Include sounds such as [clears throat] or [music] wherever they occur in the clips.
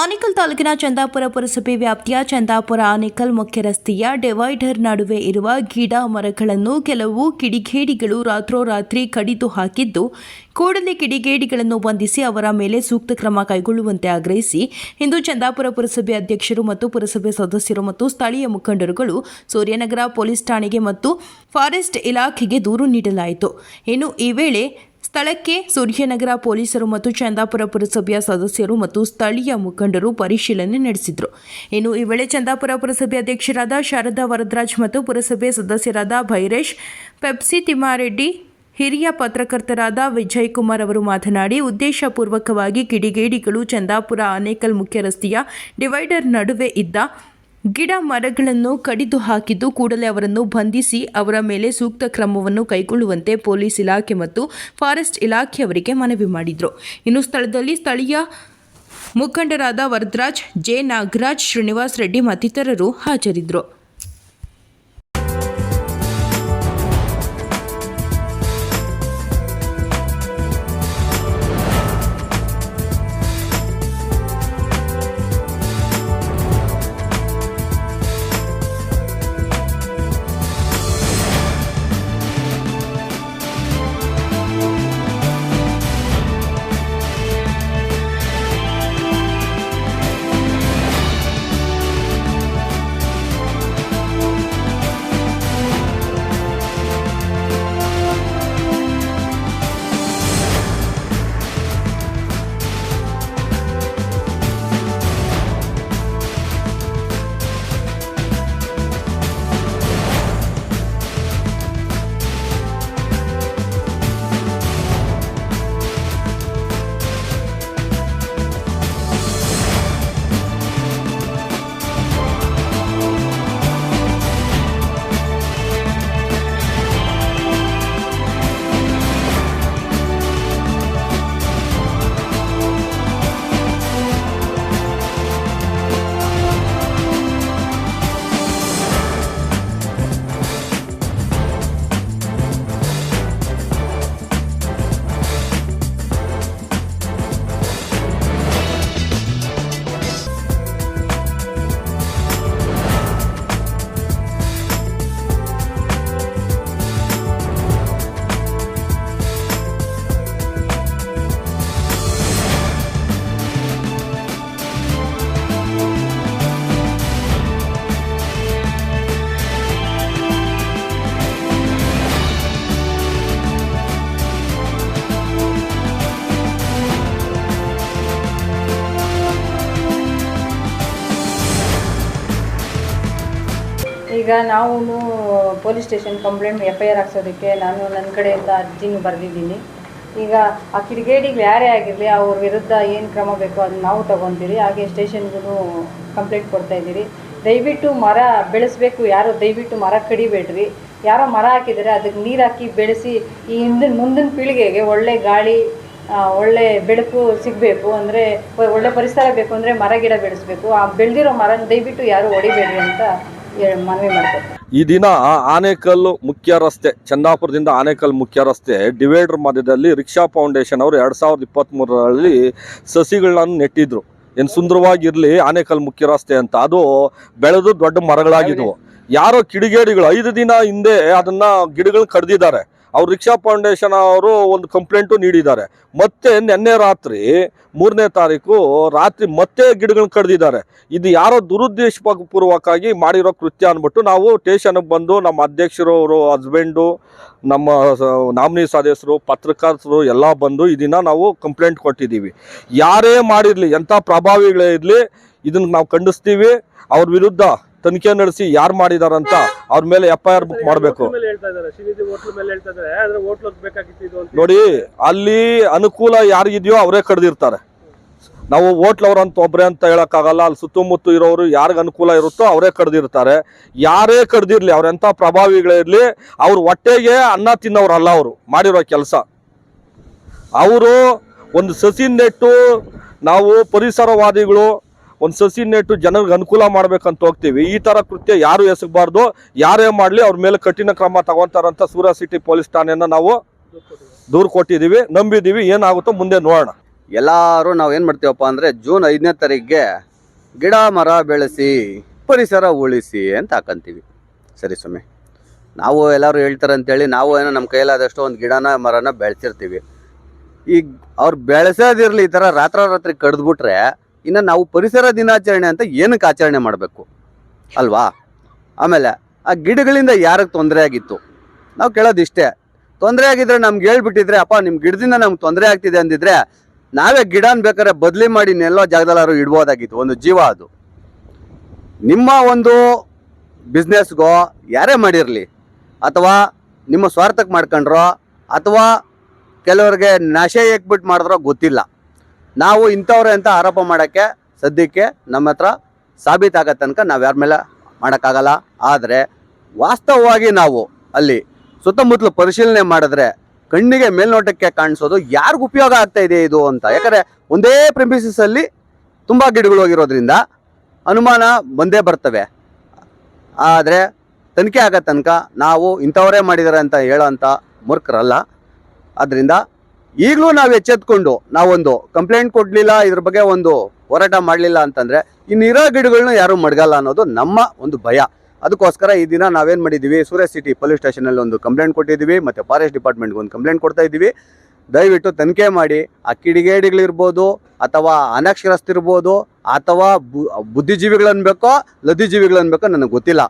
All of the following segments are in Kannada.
ಆನೇಕಲ್ ತಾಲೂಕಿನ ಚಂದಾಪುರ ಪುರಸಭೆ ವ್ಯಾಪ್ತಿಯ ಚಂದಾಪುರ ಆನೇಕಲ್ ಮುಖ್ಯ ರಸ್ತೆಯ ಡಿವೈಡರ್ ನಡುವೆ ಇರುವ ಗಿಡ ಮರಗಳನ್ನು ಕೆಲವು ಕಿಡಿಗೇಡಿಗಳು ರಾತ್ರೋರಾತ್ರಿ ಕಡಿದು ಹಾಕಿದ್ದು, ಕೂಡಲೇ ಕಿಡಿಗೇಡಿಗಳನ್ನು ಬಂಧಿಸಿ ಅವರ ಮೇಲೆ ಸೂಕ್ತ ಕ್ರಮ ಕೈಗೊಳ್ಳುವಂತೆ ಆಗ್ರಹಿಸಿ, ಇಂದು ಚಂದಾಪುರ ಪುರಸಭೆ ಅಧ್ಯಕ್ಷರು ಮತ್ತು ಪುರಸಭೆ ಸದಸ್ಯರು ಮತ್ತು ಸ್ಥಳೀಯ ಮುಖಂಡರುಗಳು ಸೂರ್ಯನಗರ ಪೊಲೀಸ್ ಠಾಣೆಗೆ ಮತ್ತು ಫಾರೆಸ್ಟ್ ಇಲಾಖೆಗೆ ದೂರು ನೀಡಲಾಯಿತು. ಇನ್ನು ಈ ವೇಳೆ ಸ್ಥಳಕ್ಕೆ ಸೂರ್ಯನಗರ ಪೊಲೀಸರು ಮತ್ತು ಚಂದಾಪುರ ಪುರಸಭೆಯ ಸದಸ್ಯರು ಮತ್ತು ಸ್ಥಳೀಯ ಮುಖಂಡರು ಪರಿಶೀಲನೆ ನಡೆಸಿದರು. ಇನ್ನು ಈ ವೇಳೆ ಚಂದಾಪುರ ಪುರಸಭೆ ಅಧ್ಯಕ್ಷರಾದ ಶಾರದಾ ವರದರಾಜ್ ಮತ್ತು ಪುರಸಭೆ ಸದಸ್ಯರಾದ ಭೈರೇಶ್, ಪೆಪ್ಸಿ ತಿಮ್ಮಾರೆಡ್ಡಿ, ಹಿರಿಯ ಪತ್ರಕರ್ತರಾದ ವಿಜಯ್ ಕುಮಾರ್ ಅವರು ಮಾತನಾಡಿ, ಉದ್ದೇಶಪೂರ್ವಕವಾಗಿ ಕಿಡಿಗೇಡಿಗಳು ಚಂದಾಪುರ ಆನೇಕಲ್ ಮುಖ್ಯ ರಸ್ತೆಯ ಡಿವೈಡರ್ ನಡುವೆ ಇದ್ದ ಗಿಡ ಮರಗಳನ್ನು ಕಡಿದು ಹಾಕಿದ್ದು ಕೂಡಲೇ ಅವರನ್ನು ಬಂಧಿಸಿ ಅವರ ಮೇಲೆ ಸೂಕ್ತ ಕ್ರಮವನ್ನು ಕೈಗೊಳ್ಳುವಂತೆ ಪೊಲೀಸ್ ಇಲಾಖೆ ಮತ್ತು ಫಾರೆಸ್ಟ್ ಇಲಾಖೆಯವರಿಗೆ ಮನವಿ ಮಾಡಿದರು. ಇನ್ನು ಸ್ಥಳದಲ್ಲಿ ಸ್ಥಳೀಯ ಮುಖಂಡರಾದ ವರದರಾಜ್, ಜೆ ನಾಗರಾಜ್, ಶ್ರೀನಿವಾಸ್ ರೆಡ್ಡಿ ಮತ್ತಿತರರು ಹಾಜರಿದ್ದರು ಈಗ ನಾವು police station complaint F I R ಹಾಕ್ಸೋದಕ್ಕೆ ನಾನು ನನ್ನ ಕಡೆಯಿಂದ ಅರ್ಜಿನೂ ಬರೆದಿದ್ದೀನಿ. ಈಗ ಆ ಕಿಡಿಗೇಡಿಗಳು ಯಾರೇ ಆಗಿರಲಿ ಅವ್ರ ವಿರುದ್ಧ ಏನು ಕ್ರಮ ಬೇಕೋ ಅದನ್ನ ನಾವು ತೊಗೊತೀರಿ. ಹಾಗೆ ಸ್ಟೇಷನ್ಗೂ ಕಂಪ್ಲೇಂಟ್ ಕೊಡ್ತಾ ಇದ್ದೀರಿ. ದಯವಿಟ್ಟು ಮರ ಬೆಳೆಸಬೇಕು ಯಾರು ದಯವಿಟ್ಟು ಮರ ಕಡಿಬೇಡ್ರಿ. ಯಾರೋ ಮರ ಹಾಕಿದರೆ ಅದಕ್ಕೆ ನೀರು ಹಾಕಿ ಬೆಳೆಸಿ ಈ ಹಿಂದಿನ ಮುಂದಿನ ಪೀಳಿಗೆಗೆ ಒಳ್ಳೆ ಗಾಳಿ ಒಳ್ಳೆ ಬೆಳಕು ಸಿಗಬೇಕು. ಅಂದರೆ ಒಳ್ಳೆ ಪರಿಸರ ಬೇಕು ಅಂದರೆ ಮರ ಗಿಡ ಬೆಳೆಸಬೇಕು. ಆ ಬೆಳೆದಿರೋ ಮರನ ದಯವಿಟ್ಟು ಯಾರು ಹೊಡಿಬೇಡ್ರಿ ಅಂತ ಮನವಿ ಈ ದಿನ ಆನೇಕಲ್ ಮುಖ್ಯ ರಸ್ತೆ ಚಂದಾಪುರದಿಂದ ಆನೇಕಲ್ ಮುಖ್ಯ ರಸ್ತೆ ಡಿವೈಡರ್ ಮಧ್ಯದಲ್ಲಿ ರಿಕ್ಷಾ ಫೌಂಡೇಶನ್ ಅವರು ಎರಡು ಸಾವಿರದ ಇಪ್ಪತ್ತ್ಮೂರರಲ್ಲಿ ಸಸಿಗಳನ್ನ ನೆಟ್ಟಿದ್ರು. ಏನು ಸುಂದರವಾಗಿರಲಿ ಆನೇಕಲ್ ಮುಖ್ಯ ರಸ್ತೆ ಅಂತ. ಅದು ಬೆಳೆದು ದೊಡ್ಡ ಮರಗಳಾಗಿದ್ವು. ಯಾರೋ ಕಿಡಿಗೇಡಿಗಳು ಐದು ದಿನ ಹಿಂದೆ ಅದನ್ನ ಗಿಡಗಳು ಕಡ್ದಿದ್ದಾರೆ. ಅವ್ರು ರಿಕ್ಷಾ ಫೌಂಡೇಶನ್ ಅವರು ಒಂದು ಕಂಪ್ಲೇಂಟು ನೀಡಿದ್ದಾರೆ. ಮತ್ತೆ ನಿನ್ನೆ ರಾತ್ರಿ ಮೂರನೇ ತಾರೀಕು ರಾತ್ರಿ ಮತ್ತೆ ಗಿಡಗಳನ್ನ ಕಡ್ದಿದ್ದಾರೆ. ಇದು ಯಾರೋ ದುರುದ್ದೇಶಪೂರ್ವಕವಾಗಿ ಮಾಡಿರೋ ಕೃತ್ಯ ಅಂದ್ಬಿಟ್ಟು ನಾವು ಸ್ಟೇಷನ್ಗೆ ಬಂದು ನಮ್ಮ ಅಧ್ಯಕ್ಷರು, ಅವರು ಹಸ್ಬೆಂಡು, ನಮ್ಮ ನಾಮಿನಿ ಸದಸ್ಯರು, ಪತ್ರಕರ್ತರು ಎಲ್ಲ ಬಂದು ಇದನ್ನ ನಾವು ಕಂಪ್ಲೇಂಟ್ ಕೊಟ್ಟಿದ್ದೀವಿ. ಯಾರೇ ಮಾಡಿರಲಿ, ಎಂಥ ಪ್ರಭಾವಿಗಳೇ ಇರಲಿ, ಇದನ್ನು ನಾವು ಖಂಡಿಸ್ತೀವಿ. ಅವ್ರ ವಿರುದ್ಧ ತನಿಖೆ ನಡೆಸಿ ಯಾರು ಮಾಡಿದಾರಂತ ಅವ್ರ ಮೇಲೆ ಎಫ್ ಐ ಆರ್ ಬುಕ್ ಮಾಡಬೇಕು ನೋಡಿ ಅಲ್ಲಿ ಅನುಕೂಲ ಯಾರಿಗಿದೆಯೋ ಅವರೇ ಕಡ್ದಿರ್ತಾರೆ. ನಾವು ಹೋಟ್ಲವ್ರು ಅಂತ ಒಬ್ರೆ ಅಂತ ಹೇಳೋಕ್ಕಾಗಲ್ಲ. ಅಲ್ಲಿ ಸುತ್ತಮುತ್ತ ಇರೋರು ಯಾರಿಗೆ ಅನುಕೂಲ ಇರುತ್ತೋ ಅವರೇ ಕಡ್ದಿರ್ತಾರೆ. ಯಾರೇ ಕಡ್ದಿರಲಿ ಅವ್ರೆಂಥ ಪ್ರಭಾವಿಗಳಿರಲಿ ಅವ್ರ ಹೊಟ್ಟೆಗೆ ಅನ್ನ ತಿನ್ನೋರಲ್ಲ ಅವರು ಮಾಡಿರೋ ಕೆಲಸ. ಅವರು ಒಂದು ಸಸಿ ನೆಟ್ಟು ನಾವು ಪರಿಸರವಾದಿಗಳು ಒಂದು ಸಸಿ ನೆಟ್ಟು ಜನರಿಗೆ ಅನುಕೂಲ ಮಾಡ್ಬೇಕಂತ ಹೋಗ್ತೀವಿ. ಈ ತರ ಕೃತ್ಯ ಯಾರು ಎಸಗಬಾರ್ದು, ಯಾರೇ ಮಾಡಲಿ ಅವ್ರ ಮೇಲೆ ಕಠಿಣ ಕ್ರಮ ತಗೊಂತಾರಂತ ಸೂರ್ಯ ಸಿಟಿ ಪೊಲೀಸ್ ಠಾಣೆಯನ್ನ ನಾವು ದೂರು ಕೊಟ್ಟಿದ್ದೀವಿ ನಂಬಿದ್ದೀವಿ ಏನಾಗುತ್ತೋ ಮುಂದೆ ನೋಡೋಣ. ಎಲ್ಲರೂ ನಾವು ಏನು ಮಾಡ್ತೀವಪ್ಪ ಅಂದರೆ ಜೂನ್ ಐದನೇ ತಾರೀಕಿಗೆ ಗಿಡ, ಮರ ಬೆಳೆಸಿ, ಪರಿಸರ ಉಳಿಸಿ ಅಂತ ಹಾಕಂತೀವಿ. ಸರಿ ಸ್ವಾಮಿ. ನಾವು ಎಲ್ಲರೂ ಹೇಳ್ತಾರೆ ಅಂತೇಳಿ ನಾವು ಏನೋ ನಮ್ಮ ಕೈಲಾದಷ್ಟು ಒಂದು ಗಿಡನ, ಮರನ ಬೆಳೆಸಿರ್ತೀವಿ. ಈಗ ಅವ್ರು ಬೆಳೆಸೋದಿರಲಿ ಈ ಥರ ರಾತ್ರೋರಾತ್ರಿ ಕಡ್ದ್ಬಿಟ್ರೆ ಇನ್ನು ನಾವು ಪರಿಸರ ದಿನಾಚರಣೆ ಅಂತ ಏನಕ್ಕೆ ಆಚರಣೆ ಮಾಡಬೇಕು? ಅಲ್ವಾ? ಆಮೇಲೆ ಆ ಗಿಡಗಳಿಂದ ಯಾರಿಗೆ ತೊಂದರೆ ಆಗಿತ್ತು? ನಾವು ಕೇಳೋದಿಷ್ಟೇ ತೊಂದರೆ ಆಗಿದ್ರೆ ನಮ್ಗೆ ಹೇಳ್ಬಿಟ್ಟಿದ್ರೆ, ಅಪ್ಪ ನಿಮ್ಮ ಗಿಡದಿಂದ ನಮ್ಗೆ ತೊಂದರೆ ಆಗ್ತಿದೆ ಅಂದಿದ್ರೆ, ನಾವೇ ಗಿಡನ ಬೇಕಾದ್ರೆ ಬದಲಿ ಮಾಡಿ ನೆಲ್ಲೋ ಜಾಗದಲ್ಲಾದ್ರು ಇಡ್ಬೋದಾಗಿತ್ತು. ಒಂದು ಜೀವ ಅದು. ನಿಮ್ಮ ಒಂದು ಬಿಸ್ನೆಸ್ಗೋ ಯಾರೇ ಮಾಡಿರಲಿ, ಅಥವಾ ನಿಮ್ಮ ಸ್ವಾರ್ಥಕ್ಕೆ ಮಾಡ್ಕೊಂಡ್ರೋ, ಅಥವಾ ಕೆಲವ್ರಿಗೆ ನಶೆ ಎಕ್ಬಿಟ್ಟು ಮಾಡಿದ್ರೋ ಗೊತ್ತಿಲ್ಲ. ನಾವು ಇಂಥವ್ರೆ ಅಂತ ಆರೋಪ ಮಾಡೋಕ್ಕೆ ಸದ್ಯಕ್ಕೆ ನಮ್ಮ ಹತ್ರ ಸಾಬೀತಾಗೋ ತನಕ ನಾವು ಯಾರ ಮೇಲೆ ಮಾಡೋಕ್ಕಾಗಲ್ಲ. ಆದರೆ ವಾಸ್ತವವಾಗಿ ನಾವು ಅಲ್ಲಿ ಸುತ್ತಮುತ್ತಲು ಪರಿಶೀಲನೆ ಮಾಡಿದ್ರೆ ಕಣ್ಣಿಗೆ ಮೇಲ್ನೋಟಕ್ಕೆ ಕಾಣಿಸೋದು ಯಾರಿಗೂ ಉಪಯೋಗ ಆಗ್ತಾ ಇದೆ ಇದು ಅಂತ. ಯಾಕಂದರೆ ಒಂದೇ ಪ್ರೆಮಿಸಸ್ ಅಲ್ಲಿ ತುಂಬ ಗಿಡಗಳು ಹೋಗಿರೋದ್ರಿಂದ ಅನುಮಾನ ಬಂದೇ ಬರ್ತವೆ. ಆದರೆ ತನಿಖೆ ಆಗೋ ತನಕ ನಾವು ಇಂಥವರೇ ಮಾಡಿದ್ದಾರೆ ಅಂತ ಹೇಳೋಂಥ ಮೂರ್ಖರಲ್ಲ. ಆದ್ದರಿಂದ ಈಗಲೂ ನಾವು ಎಚ್ಚೆತ್ಕೊಂಡು ನಾವೊಂದು ಕಂಪ್ಲೇಂಟ್ ಕೊಡಲಿಲ್ಲ, ಇದ್ರ ಬಗ್ಗೆ ಒಂದು ಹೋರಾಟ ಮಾಡಲಿಲ್ಲ ಅಂತಂದರೆ ಇನ್ನಿರೋ ಗಿಡಗಳನ್ನ ಯಾರೂ ಮಡಗಲ್ಲ ಅನ್ನೋದು ನಮ್ಮ ಒಂದು ಭಯ. ಅದಕ್ಕೋಸ್ಕರ ಈ ದಿನ ನಾವೇನು ಮಾಡಿದ್ದೀವಿ ಸೂರ್ಯ ಸಿಟಿ ಪೊಲೀಸ್ ಸ್ಟೇಷನಲ್ಲಿ ಒಂದು ಕಂಪ್ಲೇಂಟ್ ಕೊಟ್ಟಿದ್ದೀವಿ ಮತ್ತು ಫಾರೆಸ್ಟ್ ಡಿಪಾರ್ಟ್ಮೆಂಟ್ಗೆ ಒಂದು ಕಂಪ್ಲೇಂಟ್ ಕೊಡ್ತಾ ಇದ್ದೀವಿ. ದಯವಿಟ್ಟು ತನಿಖೆ ಮಾಡಿ, ಆ ಕಿಡಿಗೇಡಿಗಳಿರ್ಬೋದು, ಅಥವಾ ಅನಕ್ಷರಸ್ಥಿರ್ಬೋದು ಅಥವಾ ಬು ಬುದ್ಧಿಜೀವಿಗಳನ್ಬೇಕೋ ಲದ್ಧಿಜೀವಿಗಳನ್ಬೇಕೋ ನನಗೆ ಗೊತ್ತಿಲ್ಲ.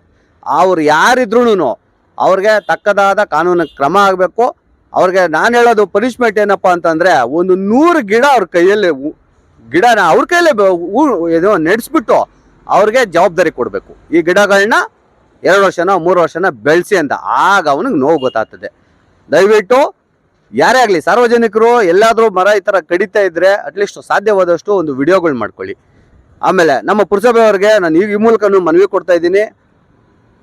ಅವ್ರು ಯಾರಿದ್ರೂ ಅವ್ರಿಗೆ ತಕ್ಕದಾದ ಕಾನೂನು ಕ್ರಮ ಆಗಬೇಕು ಅವ್ರಿಗೆ ನಾನು ಹೇಳೋದು ಪನಿಷ್ಮೆಂಟ್ ಏನಪ್ಪ ಅಂತಂದರೆ ಒಂದು ನೂರು ಗಿಡ ಅವ್ರ ಕೈಯಲ್ಲಿ ಗಿಡನ ಅವ್ರ ಕೈಯಲ್ಲೇ ಇದು ನೆಡ್ಸ್ಬಿಟ್ಟು ಅವ್ರಿಗೆ ಜವಾಬ್ದಾರಿ ಕೊಡಬೇಕು. ಈ ಗಿಡಗಳನ್ನ ಎರಡು ವರ್ಷನ, ಮೂರು ವರ್ಷನ ಬೆಳೆಸಿ ಅಂತ ಆಗ ಅವನಿಗೆ ನೋವು ಗೊತ್ತಾಗ್ತದೆ. ದಯವಿಟ್ಟು ಯಾರೇ ಆಗಲಿ ಸಾರ್ವಜನಿಕರು ಎಲ್ಲಾದರೂ ಮರ ಈ ಥರ ಕಡಿತಾ ಇದ್ದರೆ ಅಟ್ಲೀಸ್ಟ್ ಸಾಧ್ಯವಾದಷ್ಟು ಒಂದು ವಿಡಿಯೋಗಳು ಮಾಡ್ಕೊಳ್ಳಿ. ಆಮೇಲೆ ನಮ್ಮ ಪುರಸಭೆಯವ್ರಿಗೆ ನಾನು ಈ ಮೂಲಕನೂ ಮನವಿ ಕೊಡ್ತಾ ಇದ್ದೀನಿ.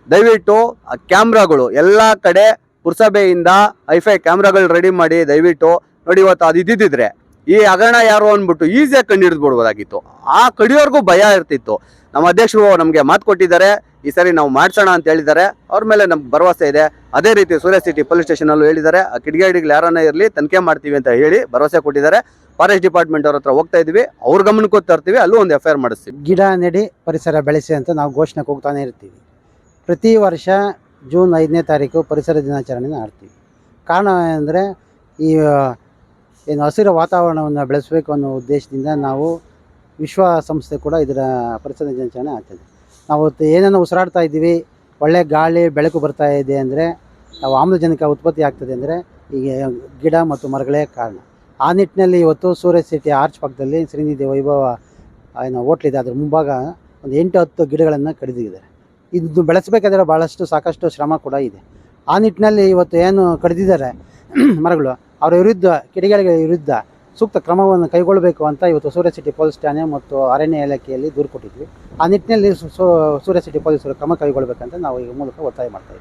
ದಯವಿಟ್ಟು ಆ ಕ್ಯಾಮ್ರಾಗಳು ಎಲ್ಲ ಕಡೆ ಪುರಸಭೆಯಿಂದ ಐಫೈ ಕ್ಯಾಮ್ರಾಗಳು ರೆಡಿ ಮಾಡಿ ದಯವಿಟ್ಟು ನೋಡಿ ಇವತ್ತು ಅದು ಇದ್ದಿದ್ದಿದ್ರೆ ಈ ಹಗರಣ ಯಾರು ಅಂದ್ಬಿಟ್ಟು ಈಸಿಯಾಗಿ ಕಂಡು ಹಿಡಿದ್ಬಿಡ್ಬೋದಾಗಿತ್ತು. ಆ ಕಡಿಯೋರ್ಗೂ ಭಯ ಇರ್ತಿತ್ತು. ನಮ್ಮ ಅಧ್ಯಕ್ಷರು ನಮಗೆ ಮಾತು ಕೊಟ್ಟಿದ್ದಾರೆ. ಈ ಸರಿ ನಾವು ಮಾಡ್ಸೋಣ ಅಂತ ಹೇಳಿದ್ದಾರೆ. ಅವ್ರ ಮೇಲೆ ನಮ್ಗೆ ಭರವಸೆ ಇದೆ. ಅದೇ ರೀತಿ ಸೂರ್ಯ ಸಿಟಿ ಪೊಲೀಸ್ ಸ್ಟೇಷನಲ್ಲೂ ಹೇಳಿದ್ದಾರೆ. ಆ ಕಿಡಿಗೇಡಿಗಳು ಯಾರನ್ನ ಇರಲಿ ತನಿಖೆ ಮಾಡ್ತೀವಿ ಅಂತ ಹೇಳಿ ಭರವಸೆ ಕೊಟ್ಟಿದ್ದಾರೆ. ಫಾರೆಸ್ಟ್ ಡಿಪಾರ್ಟ್ಮೆಂಟ್ ಅವ್ರ ಹತ್ರ ಹೋಗ್ತಾ ಇದೀವಿ. ಅವ್ರ ಗಮನಕ್ಕೂ ತರ್ತೀವಿ. ಅಲ್ಲೂ ಒಂದು ಎಫ್ ಐ ಆರ್ ಮಾಡಿಸ್ತೀವಿ. ಗಿಡ ನೆಡಿ, ಪರಿಸರ ಬೆಳೆಸಿ ಅಂತ ನಾವು ಘೋಷಣೆ ಹೋಗ್ತಾನೆ ಇರ್ತೀವಿ. ಪ್ರತಿ ವರ್ಷ ಜೂನ್ ಐದನೇ ತಾರೀಕು ಪರಿಸರ ದಿನಾಚರಣೆನ ಆಡ್ತೀವಿ. ಕಾರಣ ಅಂದರೆ ಈ ಏನು ಹಸಿರು ವಾತಾವರಣವನ್ನು ಬೆಳೆಸಬೇಕು ಅನ್ನೋ ಉದ್ದೇಶದಿಂದ ನಾವು ವಿಶ್ವ ಸಂಸ್ಥೆ ಕೂಡ ಇದರ ಪರಿಸರ ದಿನಾಚರಣೆ ಆಗ್ತದೆ. ನಾವು ಏನನ್ನು ಏನೇನೋ ಉಸಿರಾಡ್ತಾ ಇದ್ದೀವಿ, ಒಳ್ಳೆ ಗಾಳಿ, ಬೆಳಕು ಬರ್ತಾ ಇದೆ ಅಂದರೆ ನಾವು ಆಮ್ಲಜನಕ ಉತ್ಪತ್ತಿ ಆಗ್ತದೆ ಅಂದರೆ ಈಗ ಗಿಡ ಮತ್ತು ಮರಗಳೇ ಕಾರಣ. ಆ ನಿಟ್ಟಿನಲ್ಲಿ ಇವತ್ತು ಸೂರ್ಯ ಸಿಟಿ ಆರ್ಚ್ ಪಕ್ಕದಲ್ಲಿ ಶ್ರೀನಿಧಿ ವೈಭವ ಏನು ಹೋಟ್ಲಿದೆ ಅದ್ರ ಮುಂಭಾಗ ಒಂದು ಎಂಟು ಹತ್ತು ಗಿಡಗಳನ್ನು ಕಡಿದಿದ್ದಾರೆ. ಇದು ಬೆಳೆಸಬೇಕಾದ್ರೆ ಭಾಳಷ್ಟು ಸಾಕಷ್ಟು ಶ್ರಮ ಕೂಡ ಇದೆ. ಆ ನಿಟ್ಟಿನಲ್ಲಿ ಇವತ್ತು ಏನು ಕಡಿದಿದ್ದಾರೆ [clears throat] ಮರಗಳು, ಅವರ ವಿರುದ್ಧ ಕಿಡಿಗಳಿಗೆ ವಿರುದ್ಧ ಸೂಕ್ತ ಕ್ರಮವನ್ನು ಕೈಗೊಳ್ಳಬೇಕು ಅಂತ ಇವತ್ತು ಸೂರ್ಯ ಸಿಟಿ ಪೊಲೀಸ್ ಠಾಣೆ ಮತ್ತು ಅರಣ್ಯ ಇಲಾಖೆಯಲ್ಲಿ ದೂರು ಕೊಟ್ಟಿದ್ವಿ. ಆ ನಿಟ್ಟಿನಲ್ಲಿ ಸೂರ್ಯ ಸಿಟಿ ಪೊಲೀಸರು ಕ್ರಮ ಕೈಗೊಳ್ಳಬೇಕಂತ ನಾವು ಈ ಮೂಲಕ ಒತ್ತಾಯ ಮಾಡ್ತಾ